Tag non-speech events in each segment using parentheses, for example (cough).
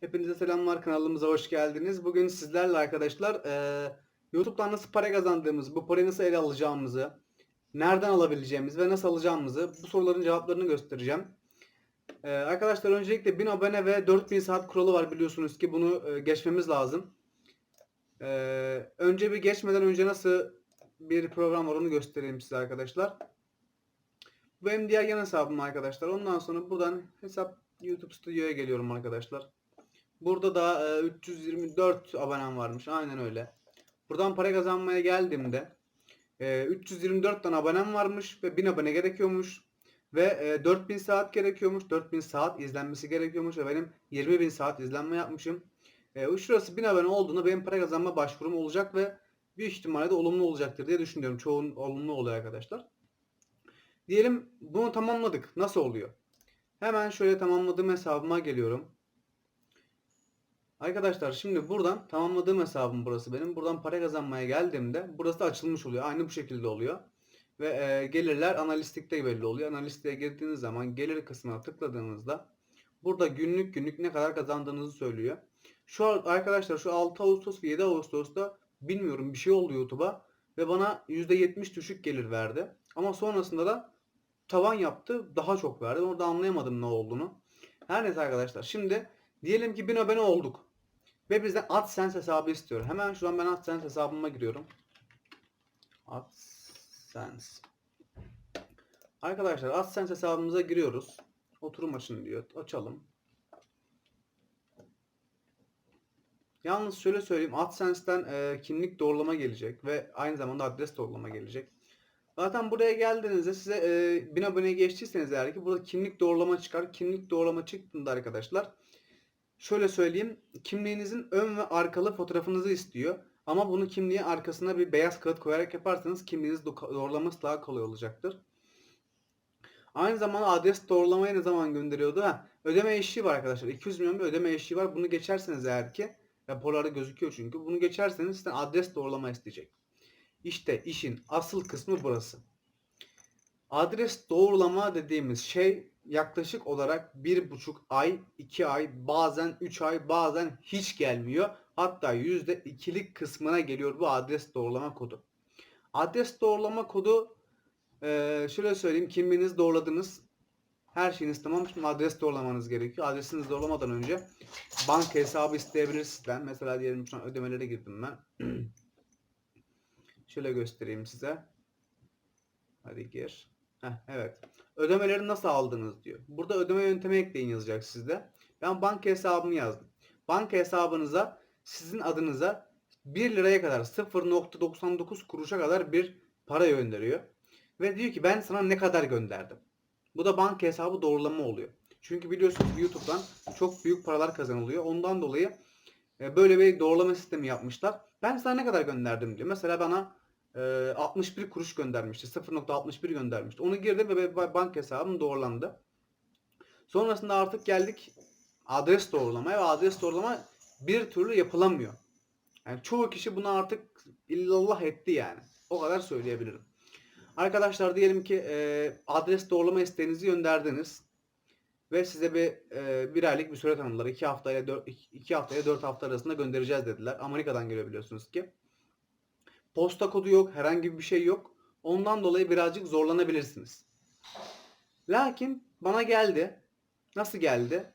Hepinize selamlar kanalımıza hoş geldiniz. Bugün sizlerle arkadaşlar eee YouTube'dan nasıl para kazandığımız, bu parayı nasıl ele alacağımızı, nereden alabileceğimiz ve nasıl alacağımızı bu soruların cevaplarını göstereceğim. Eee, arkadaşlar öncelikle 1000 abone ve 4000 saat kuralı var biliyorsunuz ki bunu eee, geçmemiz lazım. Eee, önce bir geçmeden önce nasıl bir program var onu göstereyim size arkadaşlar. Bu benim diğer yan hesabım arkadaşlar. Ondan sonra buradan hesap YouTube Studio'ya geliyorum arkadaşlar. Burada da e, 324 abonem varmış. Aynen öyle. Buradan para kazanmaya geldiğimde e, 324 tane abonem varmış ve 1000 abone gerekiyormuş. Ve e, 4000 saat gerekiyormuş. 4000 saat izlenmesi gerekiyormuş ve benim 20.000 saat izlenme yapmışım. E, şurası 1000 abone olduğunda benim para kazanma başvurum olacak ve büyük ihtimalle de olumlu olacaktır diye düşünüyorum. Çoğun olumlu oluyor arkadaşlar. Diyelim bunu tamamladık. Nasıl oluyor? Hemen şöyle tamamladığım hesabıma geliyorum. Arkadaşlar şimdi buradan tamamladığım hesabım burası benim. Buradan para kazanmaya geldiğimde burası da açılmış oluyor. Aynı bu şekilde oluyor. Ve e, gelirler analistikte belli oluyor. Analistiğe girdiğiniz zaman gelir kısmına tıkladığınızda burada günlük günlük ne kadar kazandığınızı söylüyor. Şu arkadaşlar şu 6 Ağustos ve 7 Ağustos'ta bilmiyorum bir şey oldu YouTube'a ve bana %70 düşük gelir verdi. Ama sonrasında da tavan yaptı daha çok verdi. Orada anlayamadım ne olduğunu. Her neyse arkadaşlar şimdi diyelim ki 1000 abone olduk. Ve bizden AdSense hesabı istiyor. Hemen şu an ben AdSense hesabıma giriyorum. AdSense. Arkadaşlar AdSense hesabımıza giriyoruz. Oturum açın diyor. Açalım. Yalnız şöyle söyleyeyim. AdSense'den e, kimlik doğrulama gelecek ve aynı zamanda adres doğrulama gelecek. Zaten buraya geldiğinizde size e, 1000 aboneye geçtiyseniz eğer ki burada kimlik doğrulama çıkar. Kimlik doğrulama çıktığında arkadaşlar şöyle söyleyeyim. Kimliğinizin ön ve arkalı fotoğrafınızı istiyor. Ama bunu kimliğin arkasına bir beyaz kağıt koyarak yaparsanız kimliğiniz do- doğrulaması daha kolay olacaktır. Aynı zamanda adres doğrulamayı ne zaman gönderiyordu? Ha, ödeme eşiği var arkadaşlar. 200 milyon bir ödeme eşiği var. Bunu geçerseniz eğer ki raporlarda gözüküyor çünkü. Bunu geçerseniz sizden adres doğrulama isteyecek. İşte işin asıl kısmı burası. Adres doğrulama dediğimiz şey yaklaşık olarak bir buçuk ay, iki ay, bazen üç ay, bazen hiç gelmiyor. Hatta yüzde ikilik kısmına geliyor bu adres doğrulama kodu. Adres doğrulama kodu eee, şöyle söyleyeyim kimliğinizi doğruladınız. Her şeyiniz tamam. Şimdi adres doğrulamanız gerekiyor. Adresinizi doğrulamadan önce banka hesabı isteyebilir sizden. Mesela diyelim şu an ödemelere girdim ben. (clears throat) Şöyle göstereyim size. Hadi gir. Heh, evet. Ödemeleri nasıl aldınız diyor. Burada ödeme yöntemi ekleyin yazacak sizde. Ben banka hesabımı yazdım. Banka hesabınıza sizin adınıza 1 liraya kadar 0.99 kuruşa kadar bir para gönderiyor. Ve diyor ki ben sana ne kadar gönderdim. Bu da banka hesabı doğrulama oluyor. Çünkü biliyorsunuz YouTube'dan çok büyük paralar kazanılıyor. Ondan dolayı e, böyle bir doğrulama sistemi yapmışlar. Ben sana ne kadar gönderdim diyor. Mesela bana e, 61 kuruş göndermişti. 0.61 göndermişti. Onu girdim ve banka hesabım doğrulandı. Sonrasında artık geldik adres doğrulamaya ve adres doğrulama bir türlü yapılamıyor. Yani çoğu kişi bunu artık illallah etti yani. O kadar söyleyebilirim. Arkadaşlar diyelim ki e, adres doğrulama isteğinizi gönderdiniz ve size bir e, bir aylık bir süre tanıdılar. 2 haftaya 4 2 haftaya 4 hafta arasında göndereceğiz dediler. Amerika'dan geliyor biliyorsunuz ki. Posta kodu yok, herhangi bir şey yok. Ondan dolayı birazcık zorlanabilirsiniz. Lakin bana geldi. Nasıl geldi?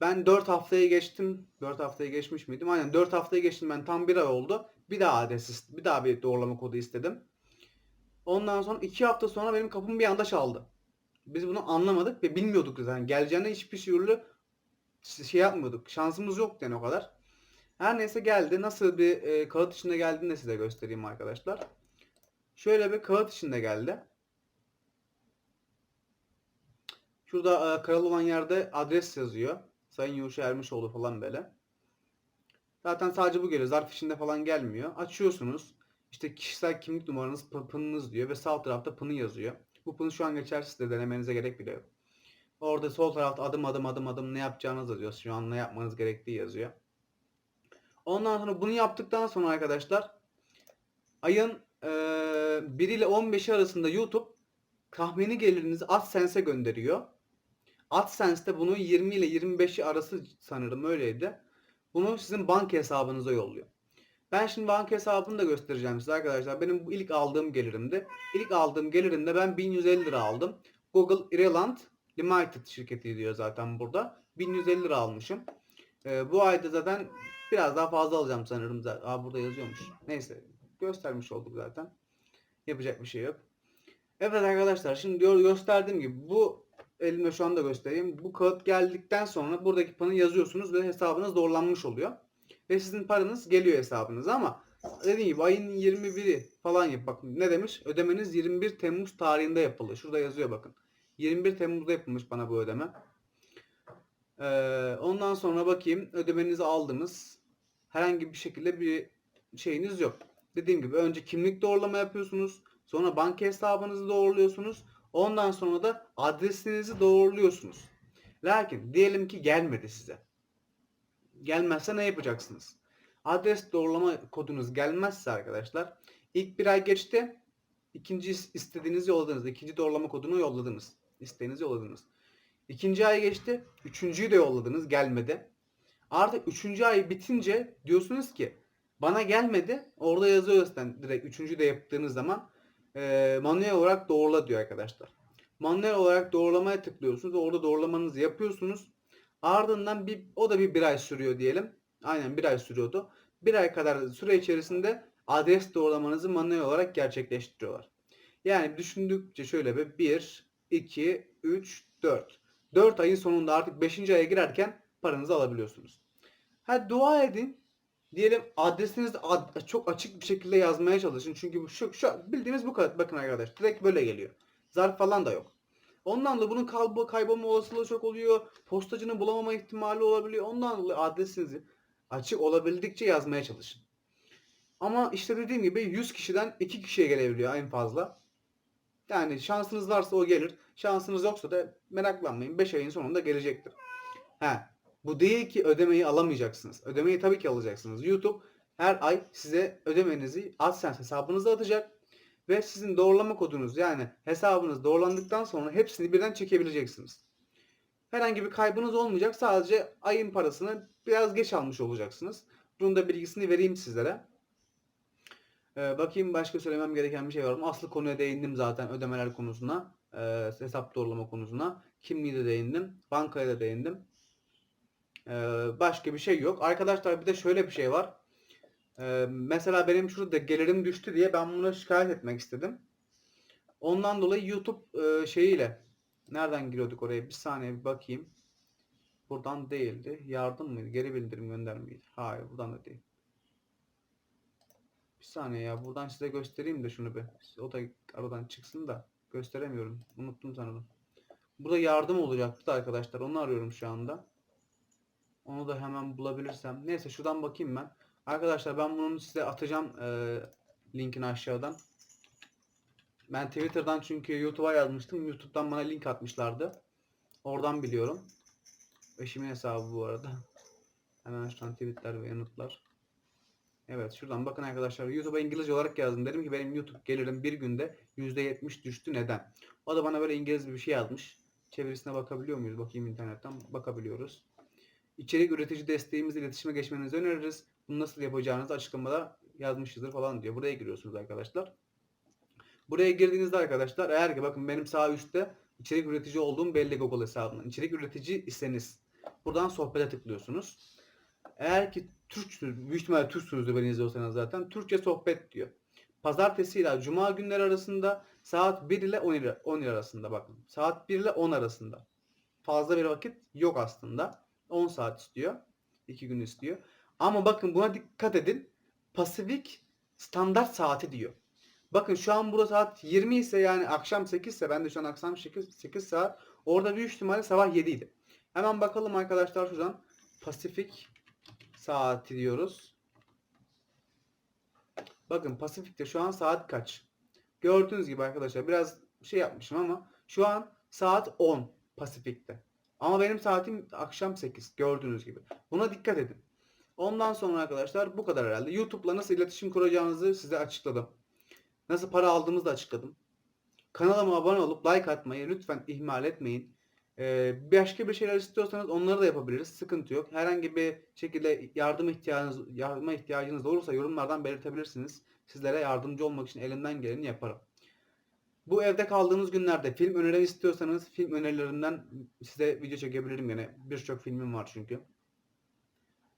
Ben 4 haftaya geçtim. 4 haftaya geçmiş miydim? Aynen 4 haftaya geçtim ben. Tam bir ay oldu. Bir daha adres, bir daha bir doğrulama kodu istedim. Ondan sonra 2 hafta sonra benim kapım bir anda çaldı. Biz bunu anlamadık ve bilmiyorduk zaten. Geleceğine hiçbir türlü şey yapmıyorduk. Şansımız yoktu yani o kadar. Her neyse geldi. Nasıl bir e, kağıt içinde geldiğini de size göstereyim arkadaşlar. Şöyle bir kağıt içinde geldi. Şurada e, karalı olan yerde adres yazıyor. Sayın Yuşa Ermişoğlu falan böyle. Zaten sadece bu geliyor. Zarf içinde falan gelmiyor. Açıyorsunuz. İşte kişisel kimlik numaranız, pınınız diyor ve sağ tarafta pını yazıyor. Bu pın şu an geçersiz de denemenize gerek bile yok. Orada sol tarafta adım adım adım adım ne yapacağınız yazıyor. Şu an ne yapmanız gerektiği yazıyor. Ondan sonra bunu yaptıktan sonra arkadaşlar ayın e, 1 ile 15'i arasında YouTube tahmini gelirinizi AdSense'e gönderiyor. AdSense'de bunu 20 ile 25'i arası sanırım öyleydi. Bunu sizin banka hesabınıza yolluyor. Ben şimdi banka hesabını da göstereceğim size arkadaşlar. Benim bu ilk aldığım gelirimdi. İlk aldığım gelirimde ben 1150 lira aldım. Google Ireland Limited şirketi diyor zaten burada. 1150 lira almışım. Ee, bu ayda zaten biraz daha fazla alacağım sanırım. Aa burada yazıyormuş. Neyse göstermiş olduk zaten. Yapacak bir şey yok. Evet arkadaşlar şimdi diyor gösterdiğim gibi bu elimde şu anda göstereyim. Bu kağıt geldikten sonra buradaki panı yazıyorsunuz ve hesabınız doğrulanmış oluyor. Ve sizin paranız geliyor hesabınıza ama dediğim gibi ayın 21'i falan yap. Bak ne demiş? Ödemeniz 21 Temmuz tarihinde yapıldı. Şurada yazıyor bakın. 21 Temmuz'da yapılmış bana bu ödeme. Ee, ondan sonra bakayım ödemenizi aldınız. Herhangi bir şekilde bir şeyiniz yok. Dediğim gibi önce kimlik doğrulama yapıyorsunuz. Sonra banka hesabınızı doğruluyorsunuz. Ondan sonra da adresinizi doğruluyorsunuz. Lakin diyelim ki gelmedi size. Gelmezse ne yapacaksınız? Adres doğrulama kodunuz gelmezse arkadaşlar ilk bir ay geçti. İkinci istediğinizi yolladınız. İkinci doğrulama kodunu yolladınız. İsteğinizi yolladınız. İkinci ay geçti. Üçüncüyü de yolladınız. Gelmedi. Artık üçüncü ay bitince diyorsunuz ki bana gelmedi. Orada yazıyor zaten direkt üçüncü de yaptığınız zaman e, manuel olarak doğrula diyor arkadaşlar. Manuel olarak doğrulamaya tıklıyorsunuz. Orada doğrulamanızı yapıyorsunuz. Ardından bir o da bir, bir ay sürüyor diyelim. Aynen bir ay sürüyordu. Bir ay kadar süre içerisinde adres doğrulamanızı manuel olarak gerçekleştiriyorlar. Yani düşündükçe şöyle bir 1, 2, 3, 4. 4 ayın sonunda artık 5. aya girerken paranızı alabiliyorsunuz. Ha dua edin. Diyelim adresinizi ad- çok açık bir şekilde yazmaya çalışın. Çünkü bu şu, şu bildiğimiz bu kadar. Bakın arkadaş direkt böyle geliyor. Zarf falan da yok. Ondan da bunun kaybı, kaybolma olasılığı çok oluyor. Postacının bulamama ihtimali olabiliyor. Ondan dolayı adresinizi açık olabildikçe yazmaya çalışın. Ama işte dediğim gibi 100 kişiden 2 kişiye gelebiliyor en fazla. Yani şansınız varsa o gelir. Şansınız yoksa da meraklanmayın. 5 ayın sonunda gelecektir. He, bu değil ki ödemeyi alamayacaksınız. Ödemeyi tabii ki alacaksınız. YouTube her ay size ödemenizi AdSense hesabınıza atacak ve sizin doğrulama kodunuz yani hesabınız doğrulandıktan sonra hepsini birden çekebileceksiniz. Herhangi bir kaybınız olmayacak. Sadece ayın parasını biraz geç almış olacaksınız. Bunun da bilgisini vereyim sizlere. Ee, bakayım başka söylemem gereken bir şey var mı? Aslı konuya değindim zaten ödemeler konusuna. e, hesap doğrulama konusuna. Kimliği de değindim. Bankaya da değindim. Ee, başka bir şey yok. Arkadaşlar bir de şöyle bir şey var. Ee, mesela benim şurada gelirim düştü diye ben bunu şikayet etmek istedim. Ondan dolayı YouTube e, şeyiyle nereden giriyorduk oraya? Bir saniye bir bakayım. Buradan değildi. Yardım mıydı? Geri bildirim göndermeydi. Hayır buradan da değil. Bir saniye ya buradan size göstereyim de şunu bir. O da aradan çıksın da gösteremiyorum. Unuttum sanırım. Burada yardım olacaktı da arkadaşlar. Onu arıyorum şu anda. Onu da hemen bulabilirsem. Neyse şuradan bakayım ben. Arkadaşlar ben bunun size atacağım e, linkini aşağıdan. Ben Twitter'dan çünkü YouTube'a yazmıştım. YouTube'dan bana link atmışlardı. Oradan biliyorum. Eşimin hesabı bu arada. Hemen şuradan tweetler ve yanıtlar. Evet şuradan bakın arkadaşlar YouTube'a İngilizce olarak yazdım. Dedim ki benim YouTube gelirim bir günde %70 düştü. Neden? O da bana böyle İngiliz bir şey yazmış. Çevirisine bakabiliyor muyuz? Bakayım internetten. Bakabiliyoruz. İçerik üretici desteğimizle iletişime geçmenizi öneririz. Bunu nasıl yapacağınızı açıklamada yazmışızdır falan diyor. Buraya giriyorsunuz arkadaşlar. Buraya girdiğinizde arkadaşlar eğer ki bakın benim sağ üstte içerik üretici olduğum belli Google hesabından. İçerik üretici iseniz buradan sohbete tıklıyorsunuz. Eğer ki Türksünüz, büyük ihtimalle Türksünüzdür beni izliyorsanız zaten. Türkçe sohbet diyor. Pazartesi ile Cuma günleri arasında saat 1 ile 10 ile 10 ile arasında bakın. Saat 1 ile 10 arasında. Fazla bir vakit yok aslında. 10 saat istiyor. 2 gün istiyor. Ama bakın buna dikkat edin. Pasifik standart saati diyor. Bakın şu an burada saat 20 ise yani akşam 8 ise ben de şu an akşam 8, 8 saat. Orada büyük ihtimalle sabah 7 idi. Hemen bakalım arkadaşlar şuradan. Pasifik saati diyoruz. Bakın Pasifik'te şu an saat kaç? Gördüğünüz gibi arkadaşlar biraz şey yapmışım ama şu an saat 10 Pasifik'te. Ama benim saatim akşam 8 gördüğünüz gibi. Buna dikkat edin. Ondan sonra arkadaşlar bu kadar herhalde. YouTube'la nasıl iletişim kuracağınızı size açıkladım. Nasıl para aldığımızı da açıkladım. Kanalıma abone olup like atmayı lütfen ihmal etmeyin. Ee, başka bir şeyler istiyorsanız onları da yapabiliriz. Sıkıntı yok. Herhangi bir şekilde yardım ihtiyacınız yardıma ihtiyacınız olursa yorumlardan belirtebilirsiniz. Sizlere yardımcı olmak için elimden geleni yaparım. Bu evde kaldığımız günlerde film öneri istiyorsanız film önerilerinden size video çekebilirim yine. Birçok filmim var çünkü.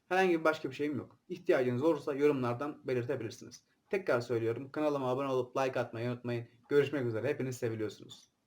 Herhangi bir başka bir şeyim yok. İhtiyacınız olursa yorumlardan belirtebilirsiniz. Tekrar söylüyorum. Kanalıma abone olup like atmayı unutmayın. Görüşmek üzere. Hepiniz seviliyorsunuz.